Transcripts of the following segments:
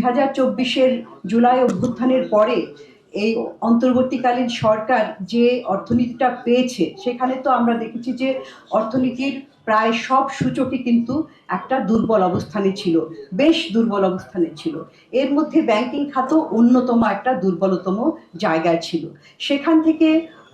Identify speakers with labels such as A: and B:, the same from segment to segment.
A: হাজার চব্বিশের জুলাই অভ্যুত্থানের পরে এই অন্তর্বর্তীকালীন সরকার যে অর্থনীতিটা পেয়েছে, সেখানে তো আমরা দেখেছি যে অর্থনীতির প্রায় সব সূচকই কিন্তু একটা দুর্বল অবস্থানে ছিল, বেশ দুর্বল অবস্থানে ছিল। এর মধ্যে ব্যাংকিং খাতও অন্যতম একটা দুর্বলতম জায়গায় ছিল। সেখান থেকে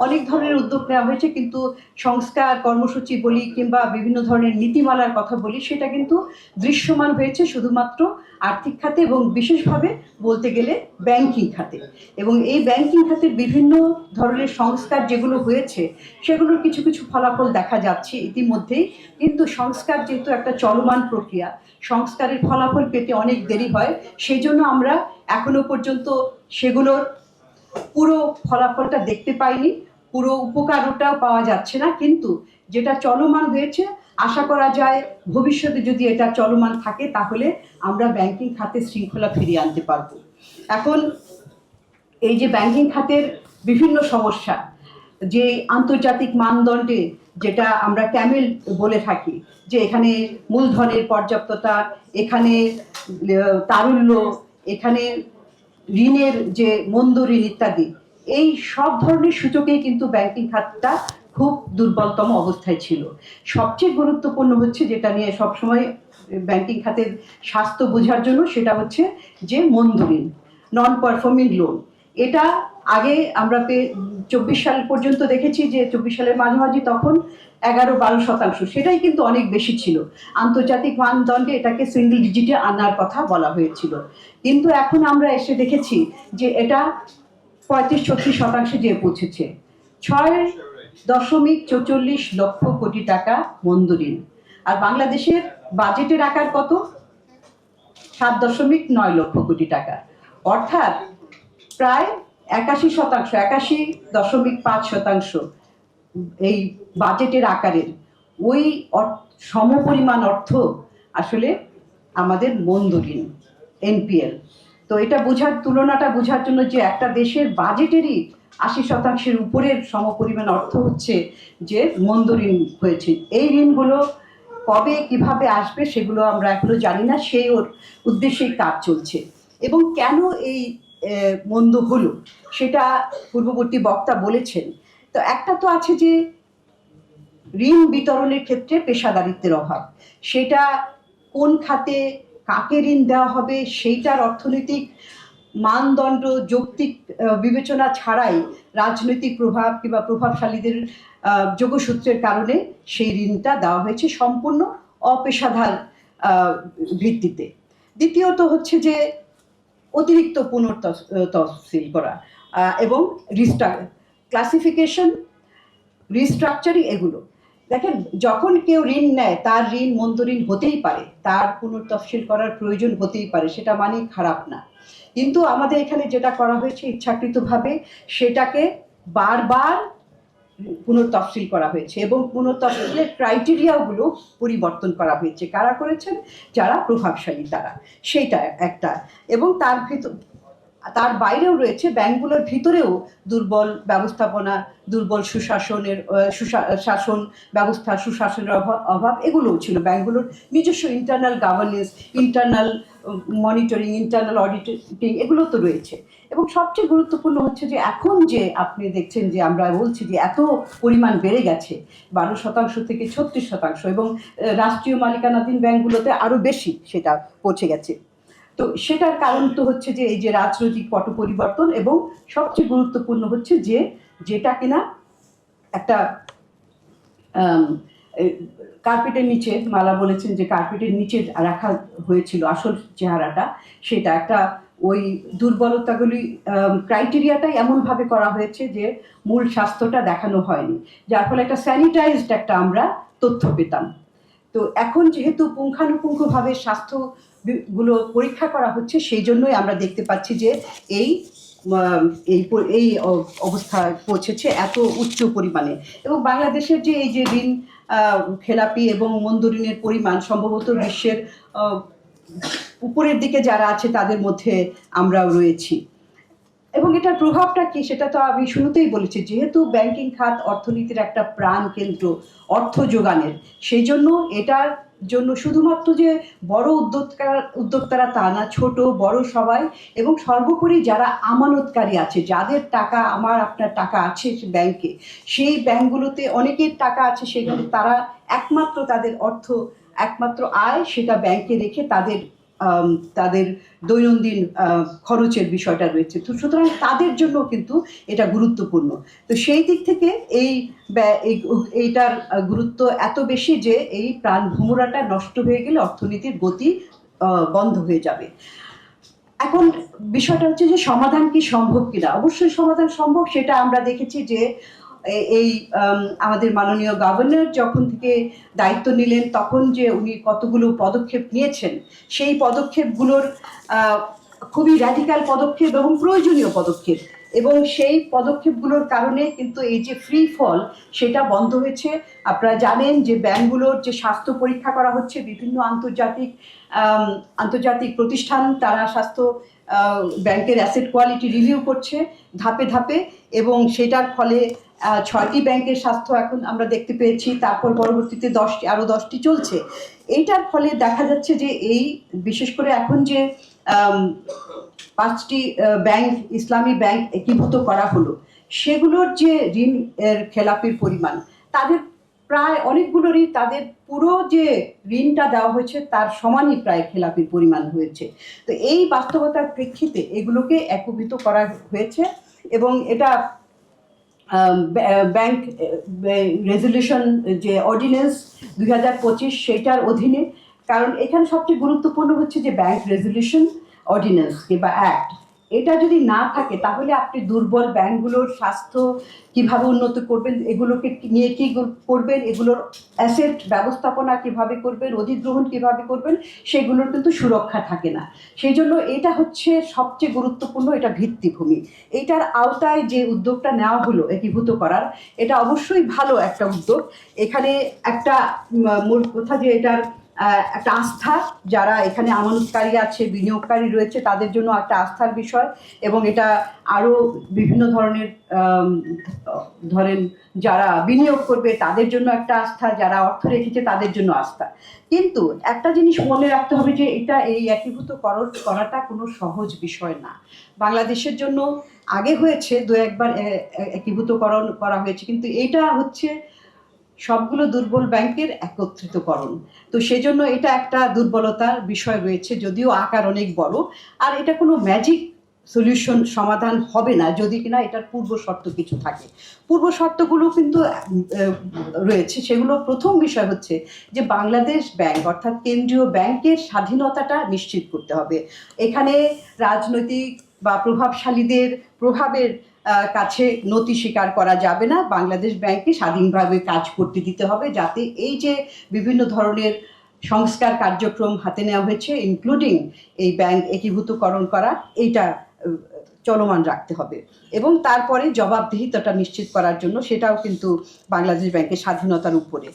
A: অনেক ধরনের উদ্যোগ নেওয়া হয়েছে, কিন্তু সংস্কার কর্মসূচি বলি কিংবা বিভিন্ন ধরনের নীতিমালার কথা বলি, সেটা কিন্তু দৃশ্যমান হয়েছে শুধুমাত্র আর্থিক খাতে এবং বিশেষভাবে বলতে গেলে ব্যাংকিং খাতে। এবং এই ব্যাংকিং খাতের বিভিন্ন ধরনের সংস্কার যেগুলো হয়েছে, সেগুলোর কিছু কিছু ফলাফল দেখা যাচ্ছে ইতিমধ্যেই। কিন্তু সংস্কার যেহেতু একটা চলমান প্রক্রিয়া, সংস্কারের ফলাফল পেতে অনেক দেরি হয় সেই জন্য আমরা এখনও পর্যন্ত সেগুলোর পুরো ফলাফলটা দেখতে পাইনি পুরো উপকারটাও পাওয়া যাচ্ছে না কিন্তু যেটা চলমান হয়েছে আশা করা যায় ভবিষ্যতে যদি এটা চলমান থাকে তাহলে আমরা ব্যাংকিং খাতে শৃঙ্খলা ফিরিয়ে আনতে পারব। এখন এই যে ব্যাংকিং খাতের বিভিন্ন সমস্যা যে আন্তর্জাতিক মানদণ্ডে যেটা আমরা ক্যামেল বলে থাকি যে এখানে মূলধনের পর্যাপ্ততা এখানে আহ, তারল্য এখানে ঋণের যে মন্দ ঋণ ইত্যাদি, এই সব ধরনের সূচকেই কিন্তু ব্যাংকিং খাতটা খুব দুর্বলতম অবস্থায় ছিল। সবচেয়ে গুরুত্বপূর্ণ হচ্ছে যেটা নিয়ে সবসময় ব্যাংকিং খাতের স্বাস্থ্য বোঝার জন্য সেটা হচ্ছে যে মন্দ ঋণ নন পারফর্মিং লোন এটা আগে আমরা চব্বিশ সাল পর্যন্ত দেখেছি যে চব্বিশ সালের মাঝামাঝি তখন এগারো বারো শতাংশ, সেটাই কিন্তু অনেক বেশি ছিল। আন্তর্জাতিক মানদণ্ডে এটাকে সিঙ্গল ডিজিটে আনার কথা বলা হয়েছিল। কিন্তু এখন আমরা এসে দেখেছি যে এটা পঁয়ত্রিশ, ছত্রিশ শতাংশে যেয়ে পৌঁছেছে। ছয় দশমিক চৌচল্লিশ লক্ষ কোটি টাকা মন্দরিন আর বাংলাদেশের বাজেটের আকার কত? সাত দশমিক নয় লক্ষ কোটি টাকা। অর্থাৎ প্রায় একাশি শতাংশ, একাশি দশমিক পাঁচ শতাংশ এই বাজেটের আকারের। ওই সমপরিমাণ অর্থ আসলে আমাদের মন্দ ঋণ এনপিএল। তো এটা বোঝার, তুলনাটা বোঝার জন্য যে একটা দেশের বাজেটেরই আশি শতাংশের উপরের সমপরিমাণ অর্থ হচ্ছে যে মন্দ ঋণ হয়েছে। এই ঋণগুলো কবে, কীভাবে আসবে সেগুলো আমরা এখনও জানি না, সেই ওর উদ্দেশ্যেই কাজ চলছে। এবং কেন এই মন্দ হলো, সেটা পূর্ববর্তী বক্তা বলেছেন। তো একটা তো আছে যে ঋণ বিতরণের ক্ষেত্রে পেশাদারিত্বের অভাব। সেটা কোন খাতে কাকে ঋণ দেওয়া হবে সেইটার অর্থনৈতিক মানদণ্ড যৌক্তিক বিবেচনা ছাড়াই রাজনৈতিক প্রভাব কিংবা প্রভাবশালীদের যোগসূত্রের কারণে সেই ঋণটা দেওয়া হয়েছে সম্পূর্ণ অপেশাদার আহ, ভিত্তিতে। দ্বিতীয়ত হচ্ছে যে অতিরিক্ত পুনর্তফসিল করা এবং রিস্টা ক্লাসিফিকেশন রিস্ট্রাকচারিং এগুলো। দেখেন, যখন কেউ ঋণ নেয়, তার ঋণ মন্দ ঋণ হতেই পারে। তার পুনর্তফসিল করার প্রয়োজন হতেই পারে, সেটা মানেই খারাপ না। কিন্তু আমাদের এখানে যেটা করা হয়েছে ইচ্ছাকৃতভাবে, সেটাকে বারবার পুনর্তফসিল করা হয়েছে এবং পুনর্তফসিলের ক্রাইটেরিয়াগুলো পরিবর্তন করা হয়েছে। কারা করেছেন? যারা প্রভাবশালী তারা। সেইটা একটা। এবং তার ভিতর তার বাইরেও রয়েছে ব্যাংকগুলোর ভিতরেও দুর্বল ব্যবস্থাপনা, দুর্বল সুশাসনের শাসন ব্যবস্থা, সুশাসনের অভাব অভাব, এগুলোও ছিল ব্যাংকগুলোর নিজস্ব internal governance internal monitoring internal auditing এগুলো তো রয়েছে। এবং সবচেয়ে গুরুত্বপূর্ণ হচ্ছে যে এখন যে আপনি দেখছেন যে আমরা বলছি যে এত পরিমাণ বেড়ে গেছে, বারো শতাংশ থেকে ছত্রিশ শতাংশ এবং রাষ্ট্রীয় মালিকানাধীন ব্যাংকগুলোতে আরও বেশি সেটা পৌঁছে গেছে। তো সেটার কারণ তো হচ্ছে যে, এই যে রাজনৈতিক পট পরিবর্তন এবং সবচেয়ে গুরুত্বপূর্ণ হচ্ছে যে, যেটা কিনা একটা কার্পেটের নিচে, মালা বলেছেন যে কার্পেটের নিচে রাখা হয়েছিল আসল চেহারাটা, সেটা একটা ওই দুর্বলতাগুলি ক্রাইটেরিয়াটাই এমনভাবে করা হয়েছে যে, মূল স্বাস্থ্যটা দেখানো হয়নি। যার ফলে একটা স্যানিটাইজড একটা আমরা তথ্য পেতাম। তো এখন যেহেতু পুঙ্খানুপুঙ্খভাবে স্বাস্থ্য গুলো পরীক্ষা করা হচ্ছে সেই জন্যই আমরা দেখতে পাচ্ছি যে এই এই এই অবস্থায় পৌঁছেছে এত উচ্চ পরিমাণে। এবং বাংলাদেশের যে এই যে ঋণ খেলাপি এবং মন্দ ঋণের পরিমাণ সম্ভবত বিশ্বের উপরের দিকে যারা আছে তাদের মধ্যে আমরাও রয়েছি। এবং এটার প্রভাবটা কি সেটা তো আমি শুরুতেই বলেছি যেহেতু ব্যাংকিং খাত অর্থনীতির একটা প্রাণ কেন্দ্র অর্থ যোগানের সেই জন্য এটার জন্য শুধুমাত্র যে বড় উদ্যোক্তা, উদ্যোক্তারা তা না, ছোট, বড় সবাই এবং সর্বোপরি যারা আমানতকারী আছে, যাদের টাকা আমার, আপনার টাকা আছে ব্যাংকে সেই ব্যাংকগুলোতে অনেকের টাকা আছে সেখানে তারা একমাত্র তাদের অর্থ, একমাত্র আয় সেটা ব্যাংকে রেখে তাদের তাদের দৈনন্দিন খরচের বিষয়টা রয়েছে। তো সুতরাং তাদের জন্য কিন্তু এটা গুরুত্বপূর্ণ। তো সেই দিক থেকে এই এইটার গুরুত্ব এত বেশি যে এই প্রাণ ভ্রমরাটা নষ্ট হয়ে গেলে অর্থনীতির গতি বন্ধ হয়ে যাবে। এখন বিষয়টা হচ্ছে যে সমাধান কি সম্ভব কিনা? অবশ্যই সমাধান সম্ভব, সেটা আমরা দেখেছি যে এই আমাদের মাননীয় গভর্নর যখন থেকে দায়িত্ব নিলেন, তখন যে উনি কতগুলো পদক্ষেপ নিয়েছেন, সেই পদক্ষেপগুলোর খুবই র্যাডিক্যাল পদক্ষেপ এবং প্রয়োজনীয় পদক্ষেপ। এবং সেই পদক্ষেপগুলোর কারণে কিন্তু এই যে ফ্রি ফল সেটা বন্ধ হয়েছে। আপনারা জানেন যে ব্যাংকগুলোর যে স্বাস্থ্য পরীক্ষা করা হচ্ছে, বিভিন্ন আন্তর্জাতিক আন্তর্জাতিক প্রতিষ্ঠান, তারা স্বাস্থ্য ব্যাংকের অ্যাসেট কোয়ালিটি রিভিউ করছে ধাপে ধাপে এবং সেটার ফলে ছয়টি ব্যাংকের স্বাস্থ্য এখন আমরা দেখতে পেয়েছি, তারপর পরবর্তীতে দশটি আরও দশটি চলছে। এইটার ফলে দেখা যাচ্ছে যে এই, বিশেষ করে এখন যে পাঁচটি ব্যাংক, ইসলামী ব্যাংক একীভূত করা হলো, সেগুলোর যে ঋণ এর খেলাপির পরিমাণ, তাদের প্রায় অনেকগুলোরই তাদের পুরো যে ঋণটা দেওয়া হয়েছে, তার সমানই প্রায় খেলাপির পরিমাণ হয়েছে। তো এই বাস্তবতার প্রেক্ষিতে এগুলোকে একীভূত করা হয়েছে এবং এটা ব্যা- ব্যাংক রেজলিউশন যে অর্ডিন্যান্স দুই হাজার পঁচিশ, সেটার অধীনে। কারণ এখানে সবচেয়ে গুরুত্বপূর্ণ হচ্ছে যে ব্যাংক রেজলিউশন অর্ডিন্যান্স কিংবা অ্যাক্ট। এটা যদি না থাকে, তাহলে আপনি দুর্বল ব্যাংকগুলোর স্বাস্থ্য কীভাবে উন্নত করবেন, এগুলোকে নিয়ে কি করবেন, এগুলোর অ্যাসেট ব্যবস্থাপনা কীভাবে করবেন, অধিগ্রহণ কীভাবে করবেন, সেগুলোর কিন্তু সুরক্ষা থাকে না। সেই জন্য এটা হচ্ছে সবচেয়ে গুরুত্বপূর্ণ এটা ভিত্তিভূমি। এটার আওতায় যে উদ্যোগটা নেওয়া হলো একীভূত করার, এটা অবশ্যই ভালো একটা উদ্যোগ। এখানে একটা মূল কথা যে এটার একটা আস্থা। যারা এখানে আমানতকারী আছে, বিনিয়োগকারী রয়েছে, তাদের জন্য একটা আস্থার বিষয়। এবং এটা আরও বিভিন্ন ধরনের ধরেন যারা বিনিয়োগ করবে, তাদের জন্য একটা আস্থা। যারা অর্থ রেখেছে, তাদের জন্য আস্থা। কিন্তু একটা জিনিস মনে রাখতে হবে যে, এটা এই একীভূত করাটা কোনো সহজ বিষয় না। বাংলাদেশের জন্য আগে হয়েছে দু একবার একীভূতকরণ করা হয়েছে। কিন্তু এটা হচ্ছে সবগুলো দুর্বল ব্যাংকের একত্রিতকরণ। তো সেজন্য এটা একটা দুর্বলতার বিষয় রয়েছে, যদিও আকার অনেক বড়। আর এটা কোনো ম্যাজিক সলিউশন সমাধান হবে না, যদি কিনা এটার পূর্ব শর্ত কিছু থাকে। পূর্ব শর্তগুলো কিন্তু রয়েছে। সেগুলো প্রথম বিষয় হচ্ছে যে বাংলাদেশ ব্যাংক, অর্থাৎ কেন্দ্রীয় ব্যাংকের স্বাধীনতাটা নিশ্চিত করতে হবে। এখানে রাজনৈতিক বা প্রভাবশালীদের প্রভাবের কাছে নতি স্বীকার করা যাবে না। বাংলাদেশ ব্যাংককে স্বাধীনভাবে কাজ করতে দিতে হবে যাতে এই যে বিভিন্ন ধরনের সংস্কার কার্যক্রম হাতে নেওয়া হয়েছে ইনক্লুডিং এই ব্যাংক একীভূতকরণ করা, এইটা চলমান রাখতে হবে। এবং তারপরে জবাবদিহিতাটা নিশ্চিত করার জন্য সেটাও কিন্তু বাংলাদেশ ব্যাংকের স্বাধীনতার উপরে।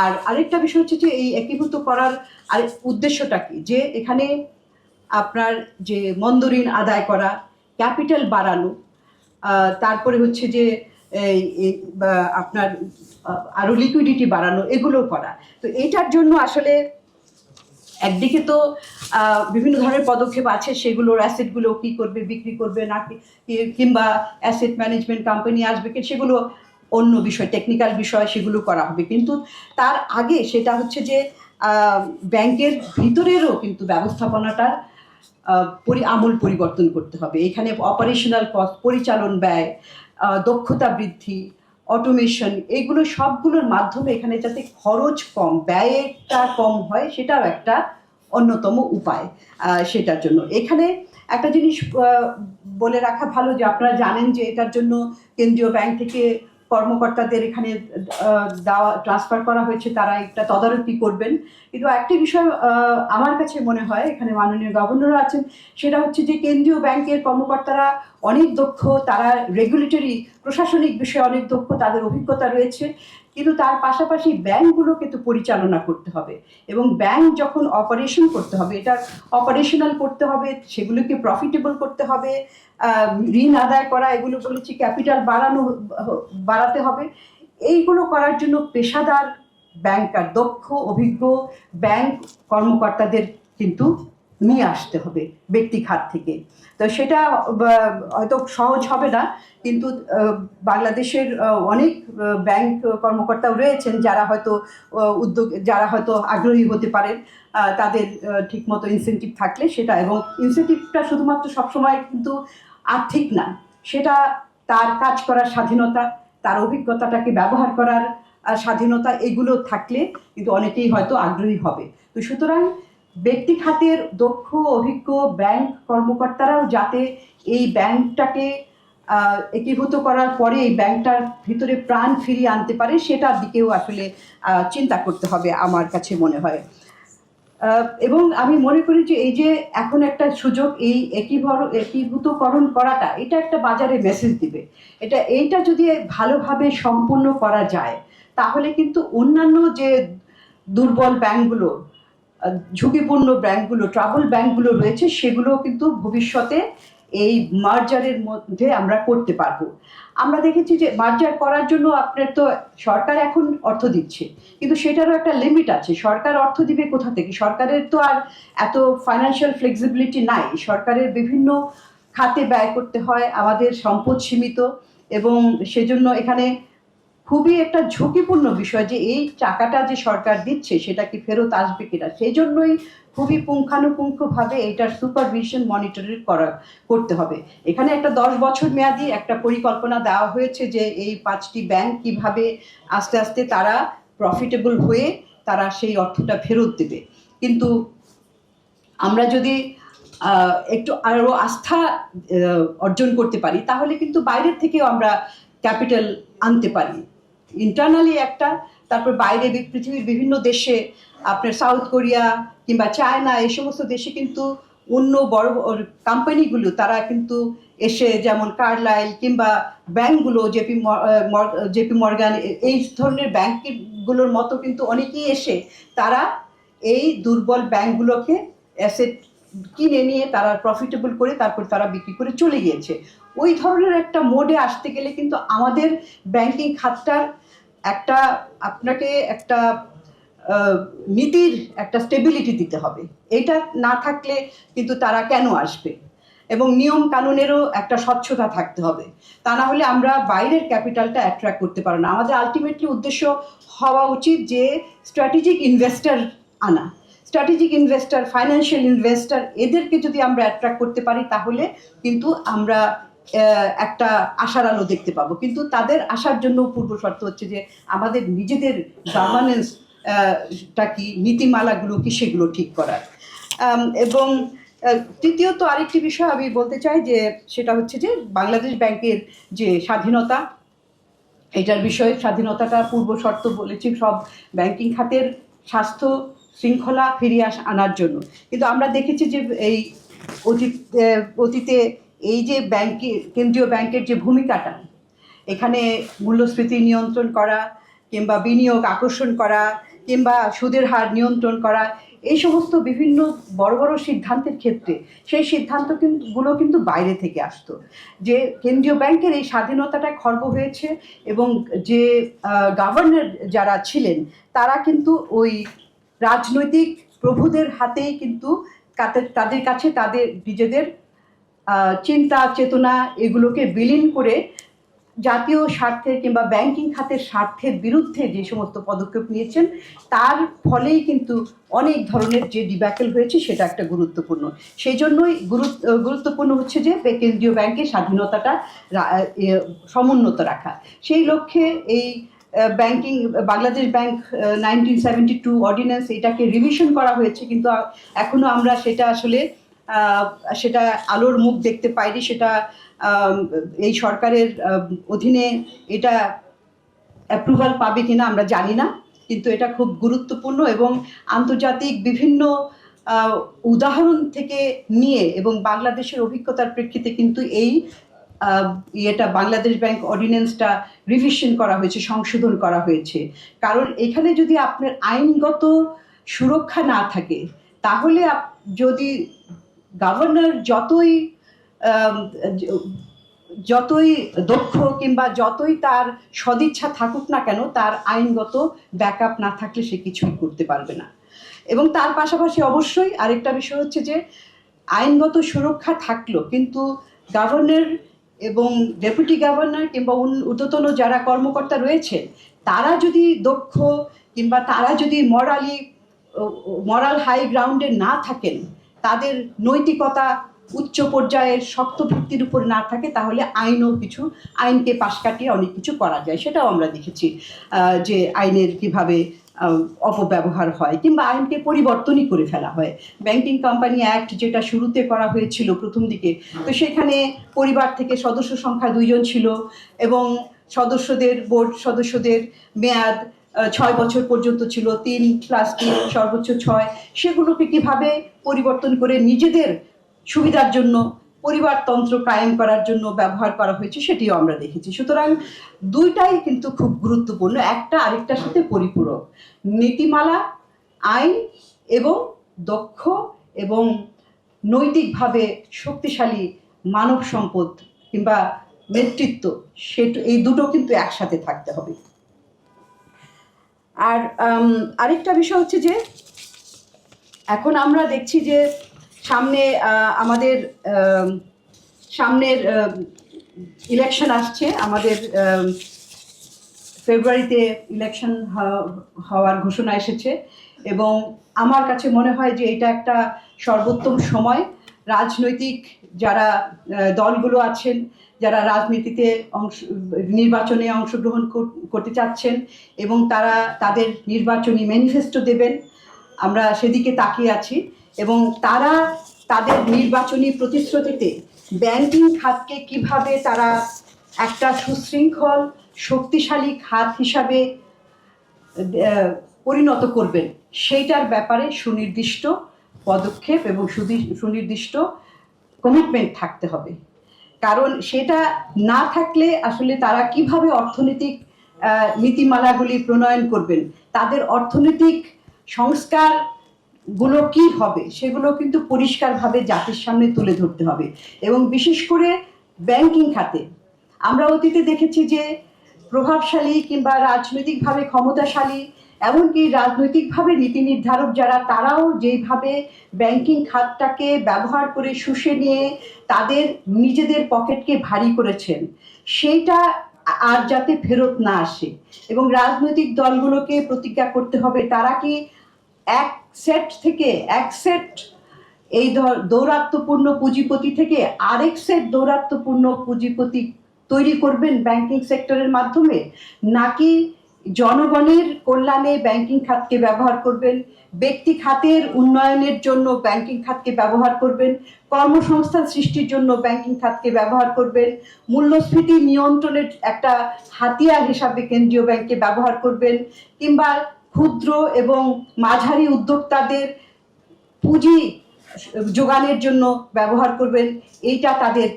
A: আর আরেকটা বিষয় হচ্ছে যে এই একীভূত করার আরেক উদ্দেশ্যটা কি? যে এখানে আপনার যে মন্দ ঋণ আদায় করা, ক্যাপিটাল বাড়ানো তারপরে হচ্ছে যে আপনার আহ, আরও লিকুইডিটি বাড়ানো এগুলো করা। তো এইটার জন্য আসলে একদিকে তো বিভিন্ন ধরনের পদক্ষেপ আছে সেগুলোর অ্যাসেটগুলো কি করবে বিক্রি করবে না কিংবা অ্যাসেট ম্যানেজমেন্ট কোম্পানি আসবে কি সেগুলো অন্য বিষয় টেকনিক্যাল বিষয় সেগুলো করা হবে। কিন্তু তার আগে সেটা হচ্ছে যে ব্যাংকের ভিতরেরও কিন্তু পরি আমূল পরিবর্তন করতে হবে। এখানে অপারেশনাল কস্ট পরিচালন ব্যয় দক্ষতা বৃদ্ধি অটোমেশন এগুলো সবগুলোর মাধ্যমে এখানে যাতে খরচ কম ব্যয়টা কম হয়, সেটাও একটা অন্যতম উপায় সেটার জন্য। এখানে একটা জিনিস বলে রাখা ভালো যে আপনারা জানেন যে এটার জন্য কেন্দ্রীয় ব্যাংক থেকে কর্মকর্তাদের এখানে দেওয়া ট্রান্সফার করা হয়েছে, তারা একটা তদারকি করবেন। কিন্তু একটি বিষয় আমার কাছে মনে হয়, এখানে মাননীয় গভর্নর আছেন, সেটা হচ্ছে যে কেন্দ্রীয় ব্যাংকের কর্মকর্তারা অনেক দক্ষ, তারা রেগুলেটরি প্রশাসনিক বিষয়ে অনেক দক্ষ, তাদের অভিজ্ঞতা রয়েছে। কিন্তু তার পাশাপাশি ব্যাংকগুলোকে তো পরিচালনা করতে হবে। এবং ব্যাংক যখন অপারেশন করতে হবে, এটা অপারেশনাল করতে হবে, সেগুলোকে প্রফিটেবল করতে হবে ঋণ আদায় করা, এগুলো বলেছি ক্যাপিটাল বাড়ানো বাড়াতে হবে। এইগুলো করার জন্য পেশাদার ব্যাংকার দক্ষ, অভিজ্ঞ ব্যাংক কর্মকর্তাদের কিন্তু নিয়ে আসতে হবে ব্যক্তি খাত থেকে। তো সেটা হয়তো সহজ হবে না, কিন্তু বাংলাদেশের অনেক ব্যাংক কর্মকর্তাও রয়েছেন যারা হয়তো উদ্যোগ, যারা হয়তো আগ্রহী হতে পারেন তাদের ঠিকমতো ইনসেন্টিভ থাকলে সেটা, এবং ইনসেন্টিভটা শুধুমাত্র সবসময় কিন্তু আর্থিক না, সেটা তার কাজ করার স্বাধীনতা, তার অভিজ্ঞতাটাকে ব্যবহার করার স্বাধীনতা, এগুলো থাকলে কিন্তু অনেকেই হয়তো আগ্রহী হবে। তো সুতরাং ব্যক্তি খাতের দক্ষ, অভিজ্ঞ ব্যাংক কর্মকর্তারাও যাতে এই ব্যাংকটাকে একীভূত করার পরে এই ব্যাংকটার ভিতরে প্রাণ ফিরিয়ে আনতে পারে, সেটার দিকেও আসলে চিন্তা করতে হবে আমার কাছে মনে হয়। এবং আমি মনে করি যে এই যে এখন একটা সুযোগ, এই একীভর, একীভূতকরণ করাটা, এটা একটা বাজারে মেসেজ দিবে। এটা, এইটা যদি ভালোভাবে সম্পূর্ণ করা যায়, তাহলে কিন্তু অন্যান্য যে দুর্বল ব্যাংকগুলো ঝুঁকিপূর্ণ ব্যাংকগুলো ট্রাভেল ব্যাংকগুলো রয়েছে সেগুলো কিন্তু ভবিষ্যতে এই মার্জারের মধ্যে আমরা করতে পারব। আমরা দেখেছি যে মার্জার করার জন্য আপনার তো সরকার এখন অর্থ দিচ্ছে, কিন্তু সেটারও একটা লিমিট আছে। সরকার অর্থ দিবে কোথা থেকে? সরকারের তো আর এত ফাইন্যান্সিয়াল ফ্লেক্সিবিলিটি নাই। সরকারের বিভিন্ন খাতে ব্যয় করতে হয়, আমাদের সম্পদ সীমিত এবং সেজন্য এখানে খুবই একটা ঝুঁকিপূর্ণ বিষয় যে এই টাকাটা যে সরকার দিচ্ছে সেটা কি ফেরত আসবে কিনা? সেই জন্যই খুবই পুঙ্খানুপুঙ্খভাবে এটার সুপারভিশন মনিটরিং করা, করতে হবে। এখানে একটা দশ বছর মেয়াদি একটা পরিকল্পনা দেওয়া হয়েছে যে এই পাঁচটি ব্যাংক কীভাবে আস্তে আস্তে তারা প্রফিটেবল হয়ে তারা সেই অর্থটা ফেরত দেবে। কিন্তু আমরা যদি একটু আরও আস্থা অর্জন করতে পারি, তাহলে কিন্তু বাইরের থেকেও আমরা ক্যাপিটাল আনতে পারি। ইন্টারনালি একটা, তারপর বাইরে পৃথিবীর বিভিন্ন দেশে, আপনার সাউথ কোরিয়া কিংবা চায়না এই সমস্ত দেশে কিন্তু অন্য বড় কোম্পানিগুলো তারা কিন্তু এসে যেমন কার্লাইল কিংবা ব্যাংকগুলো, জেপি জেপি মর্গান এই ধরনের ব্যাংকগুলোর মতো কিন্তু অনেকেই এসে তারা এই দুর্বল ব্যাংকগুলোকে অ্যাসেট কিনে নিয়ে তারা প্রফিটেবল করে, তারপর তারা বিক্রি করে চলে গিয়েছে। ওই ধরনের একটা মোডে আসতে গেলে কিন্তু আমাদের ব্যাংকিং খাতটার একটা আপনাকে একটা নীতির একটা স্টেবিলিটি দিতে হবে। এটা না থাকলে কিন্তু তারা কেন আসবে? এবং নিয়ম কানুনেরও একটা স্বচ্ছতা থাকতে হবে। তা না হলে আমরা বাইরের ক্যাপিটালটা অ্যাট্রাক্ট করতে পারব না। আমাদের আলটিমেটলি উদ্দেশ্য হওয়া উচিত যে স্ট্র্যাটেজিক ইনভেস্টার আনা। স্ট্র্যাটেজিক ইনভেস্টার ফাইন্যান্সিয়াল ইনভেস্টার এদেরকে যদি আমরা অ্যাট্রাক্ট করতে পারি তাহলে কিন্তু আমরা একটা আশার আলো দেখতে পাবো। কিন্তু তাদের আসার জন্য পূর্ব শর্ত হচ্ছে যে, আমাদের নিজেদের গাভার্নেন্স টা কি, নীতিমালাগুলো কি, সেগুলো ঠিক করার। এবং তৃতীয়ত আরেকটি বিষয় আমি বলতে চাই যে, সেটা হচ্ছে যে, বাংলাদেশ ব্যাংকের যে স্বাধীনতা, এটার বিষয়ে স্বাধীনতাটা পূর্ব শর্ত বলেছি সব ব্যাংকিং খাতের স্বাস্থ্য শৃঙ্খলা ফিরিয়ে আনার জন্য। কিন্তু আমরা দেখেছি যে, এই অতীত অতীতে এই যে ব্যাংকে, কেন্দ্রীয় ব্যাংকের যে ভূমিকাটা, এখানে মূল্যস্ফীতি নিয়ন্ত্রণ করা, কিংবা বিনিয়োগ আকর্ষণ করা, কিংবা সুদের হার নিয়ন্ত্রণ করা, এই সমস্ত বিভিন্ন বড় বড় সিদ্ধান্তের ক্ষেত্রে সেই সিদ্ধান্ত কিন্তু গুলো কিন্তু বাইরে থেকে আসতো। যে কেন্দ্রীয় ব্যাংকের এই স্বাধীনতাটা খর্ব হয়েছে এবং যে গভর্নর যারা ছিলেন, তারা কিন্তু ওই রাজনৈতিক প্রভুদের হাতেই কিন্তু তাদের কাছে তাদের নিজেদের চিন্তা, চেতনা এগুলোকে বিলীন করে জাতীয় স্বার্থে কিংবা ব্যাংকিং খাতের স্বার্থের বিরুদ্ধে যে সমস্ত পদক্ষেপ নিয়েছেন, তার ফলেই কিন্তু অনেক ধরনের যে ডিব্যাকেল হয়েছে সেটা একটা গুরুত্বপূর্ণ। সেই জন্যই গুরুত্ব, গুরুত্বপূর্ণ হচ্ছে যে কেন্দ্রীয় ব্যাংকের স্বাধীনতাটা সমুন্নত রাখা। সেই লক্ষ্যে এই banking Bangladesh bank nineteen seventy two ordinance এটাকে রিভিশন করা হয়েছে, কিন্তু এখনও আমরা সেটা আসলে সেটা আলোর মুখ দেখতে পাইনি, সেটা এই সরকারের অধীনে এটা অ্যাপ্রুভাল পাবে কিনা আমরা জানি না, কিন্তু এটা খুব গুরুত্বপূর্ণ এবং আন্তর্জাতিক বিভিন্ন উদাহরণ থেকে নিয়ে এবং বাংলাদেশের অভিজ্ঞতার প্রেক্ষিতে কিন্তু এই ইয়েটা বাংলাদেশ ব্যাংক অর্ডিন্যান্সটা রিভিশন করা হয়েছে, সংশোধন করা হয়েছে। কারণ এখানে যদি আপনার আইনগত সুরক্ষা না থাকে, তাহলে যদি গভর্নর যতই যতই দক্ষ কিংবা যতই তার সদিচ্ছা থাকুক না কেন, তার আইনগত ব্যাকআপ না থাকলে সে কিছুই করতে পারবে না। এবং তার পাশাপাশি অবশ্যই আরেকটা বিষয় হচ্ছে যে, আইনগত সুরক্ষা থাকল, কিন্তু গভর্নর এবং ডেপুটি গভর্নর কিংবা ঊর্ধ্বতন যারা কর্মকর্তা রয়েছে, তারা যদি দক্ষ কিংবা তারা যদি মরালি মরাল হাই গ্রাউন্ডে না থাকেন তাদের নৈতিকতা উচ্চ পর্যায়ের শক্ত ভিত্তির উপর না থাকে, তাহলে আইনও কিছু, আইনকে পাশ কাটিয়ে অনেক কিছু করা যায়। সেটাও আমরা দেখেছি যে আইনের কীভাবে অপব্যবহার হয় কিংবা আইনকে পরিবর্তনই করে ফেলা হয়। ব্যাংকিং কোম্পানি অ্যাক্ট যেটা শুরুতে করা হয়েছিল প্রথম দিকে, তো সেখানে পরিবার থেকে সদস্য সংখ্যা দুইজন ছিল এবং সদস্যদের বোর্ড, সদস্যদের মেয়াদ ছয় বছর পর্যন্ত ছিল, তিন ক্লাস তিন, সর্বোচ্চ ছয়। সেগুলোকে কীভাবে পরিবর্তন করে নিজেদের সুবিধার জন্য পরিবারতন্ত্র কায়েম করার জন্য ব্যবহার করা হয়েছে সেটিও আমরা দেখেছি। সুতরাং দুইটাই কিন্তু খুব গুরুত্বপূর্ণ, একটা আরেকটার সাথে পরিপূরক। নীতিমালা, আইন এবং দক্ষ এবং নৈতিকভাবে শক্তিশালী মানব সম্পদ কিংবা নেতৃত্ব, সেটা এই দুটো কিন্তু একসাথে থাকতে হবে। আর আরেকটা বিষয় হচ্ছে যে, এখন আমরা দেখছি যে সামনে আমাদের সামনের ইলেকশন আসছে, আমাদের ফেব্রুয়ারিতে ইলেকশন হওয়ার ঘোষণা এসেছে এবং আমার কাছে মনে হয় যে এটা একটা সর্বোত্তম সময়। রাজনৈতিক যারা দলগুলো আছেন যারা রাজনীতিতে অংশ, নির্বাচনে অংশগ্রহণ করতে চাচ্ছেন এবং তারা তাদের নির্বাচনী ম্যানিফেস্টো দেবেন, আমরা সেদিকে তাকিয়ে আছি এবং তারা তাদের নির্বাচনী প্রতিশ্রুতিতে ব্যাংকিং খাতকে কীভাবে তারা একটা সুশৃঙ্খল, শক্তিশালী খাত হিসাবে পরিণত করবেন, সেইটার ব্যাপারে সুনির্দিষ্ট পদক্ষেপ এবং সুনির্দিষ্ট কমিটমেন্ট থাকতে হবে। কারণ সেটা না থাকলে আসলে তারা কীভাবে অর্থনৈতিক নীতিমালাগুলি প্রণয়ন করবেন? তাদের অর্থনৈতিক সংস্কারগুলো কি হবে? সেগুলো কিন্তু পরিষ্কারভাবে জাতির সামনে তুলে ধরতে হবে। এবং বিশেষ করে ব্যাংকিং খাতে। আমরা অতীতে দেখেছি যে প্রভাবশালী কিংবা রাজনৈতিকভাবে ক্ষমতাশালী এমনকি রাজনৈতিকভাবে নীতি নির্ধারক যারা, তারাও যেইভাবে ব্যাংকিং খাতটাকে ব্যবহার করে শুষে নিয়ে তাদের নিজেদের পকেটকে ভারী করেছেন, সেইটা আর যাতে ফেরত না আসে। এবং রাজনৈতিক দলগুলোকে প্রতিজ্ঞা করতে হবে, তারা কি এক সেট থেকে এক সেট এই ধর দৌরাত্মপূর্ণ পুঁজিপতি থেকে আরেক সেট দৌরাত্মপূর্ণ পুঁজিপতি তৈরি করবেন ব্যাংকিং সেক্টরের মাধ্যমে? নাকি জনগণের কল্যাণে ব্যাংকিং খাতকে ব্যবহার করবেন, ব্যক্তি খাতের উন্নয়নের জন্য ব্যাংকিং খাতকে ব্যবহার করবেন, কর্মসংস্থান সৃষ্টির জন্য ব্যাংকিং খাতকে ব্যবহার করবেন, মূল্যস্ফীতি নিয়ন্ত্রণের একটা হাতিয়ার হিসাবে কেন্দ্রীয় ব্যাংককে ব্যবহার করবেন, কিংবা ক্ষুদ্র এবং মাঝারি উদ্যোক্তাদের পুঁজি যোগানের জন্য ব্যবহার করবেন, এইটা তাদের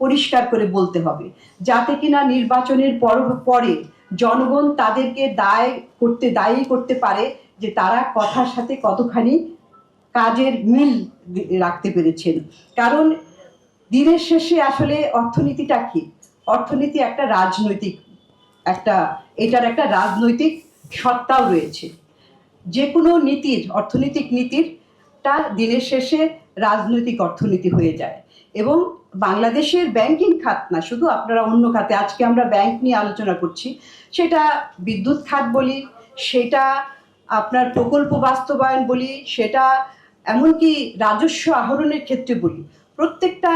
A: পরিষ্কার করে বলতে হবে। যাতে কিনা নির্বাচনের পর, পরে জনগণ তাদেরকে দায় করতে, দায়ী করতে পারে যে তারা কথার সাথে কতখানি কাজের মিল রাখতে পেরেছেন। কারণ দিনের শেষে আসলে অর্থনীতিটা কি? অর্থনীতি একটা রাজনৈতিক, একটা, এটার একটা রাজনৈতিক সত্তাও রয়েছে। যে কোনো নীতির, অর্থনৈতিক নীতির নীতিরটা দিনের শেষে রাজনৈতিক অর্থনীতি হয়ে যায়। এবং বাংলাদেশের ব্যাংকিং খাত না, শুধু আপনারা অন্য খাতে। আজকে আমরা ব্যাংক নিয়ে আলোচনা করছি। সেটা বিদ্যুৎ খাত বলি, সেটা আপনার প্রকল্প বাস্তবায়ন বলি, সেটা এমনকি রাজস্ব আহরণের ক্ষেত্রে বলি। প্রত্যেকটা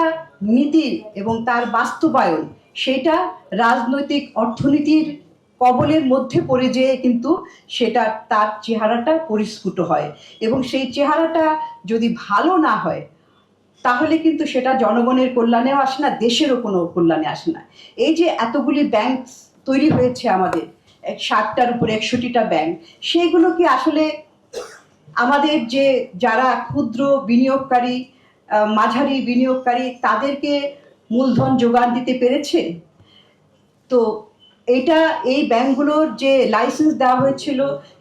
A: নীতি এবং তার বাস্তবায়ন, সেটা রাজনৈতিক অর্থনীতির কবলের মধ্যে পড়ে যেয়ে কিন্তু সেটা তার চেহারাটা পরিস্ফুট হয়। এবং সেই চেহারাটা যদি ভালো না হয় তাহলে কিন্তু সেটা জনগণের কল্যাণেও আসে না, দেশেরও কোনো কল্যাণে আসে না। এই যে এতগুলি ব্যাংক তৈরি হয়েছে আমাদের ষাটটার উপরে একষট্টিটা ব্যাংক সেইগুলো কি আসলে আমাদের যে যারা ক্ষুদ্র বিনিয়োগকারী মাঝারি বিনিয়োগকারী, তাদেরকে মূলধন যোগান দিতে পেরেছে? তো এটা এই ব্যাংকগুলোর যে লাইসেন্স দেওয়া হয়েছিল,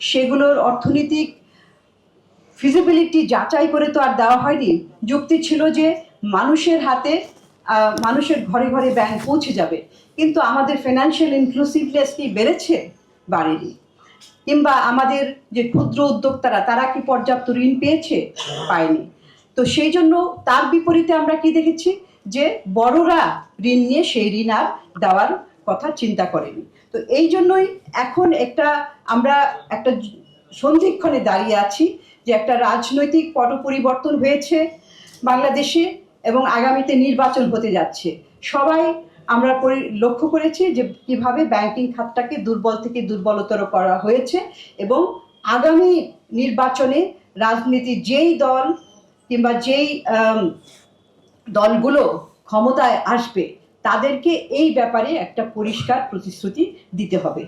A: সেগুলোর অর্থনৈতিক ফিজিবিলিটি যাচাই করে তো আর দেওয়া হয়নি। যুক্তি ছিল যে মানুষের হাতে মানুষের ঘরে ঘরে ব্যাংক পৌঁছে যাবে। কিন্তু আমাদের ফিনান্সিয়াল ইনক্লুসিভনেস কি বেড়েছে? বাড়েনি। কিংবা আমাদের যে ক্ষুদ্র উদ্যোক্তারা, তারা কি পর্যাপ্ত ঋণ পেয়েছে? পায়নি। তো সেই জন্য তার বিপরীতে আমরা কি দেখেছি? যে বড়রা ঋণ নিয়ে সেই ঋণ আর দেওয়ার কথা চিন্তা করেনি। তো এই জন্যই এখন একটা, আমরা একটা সন্ধিক্ষণে দাঁড়িয়ে আছি। যে একটা রাজনৈতিক পট পরিবর্তন হয়েছে বাংলাদেশে এবং আগামীতে নির্বাচন হতে যাচ্ছে। সবাই আমরা লক্ষ্য করেছি যে কীভাবে ব্যাংকিং খাতটাকে দুর্বল থেকে দুর্বলতর করা হয়েছে এবং আগামী নির্বাচনে রাজনীতি যেই দল কিংবা যেই দলগুলো ক্ষমতায় আসবে, তাদেরকে এই ব্যাপারে একটা পরিষ্কার প্রতিশ্রুতি দিতে হবে।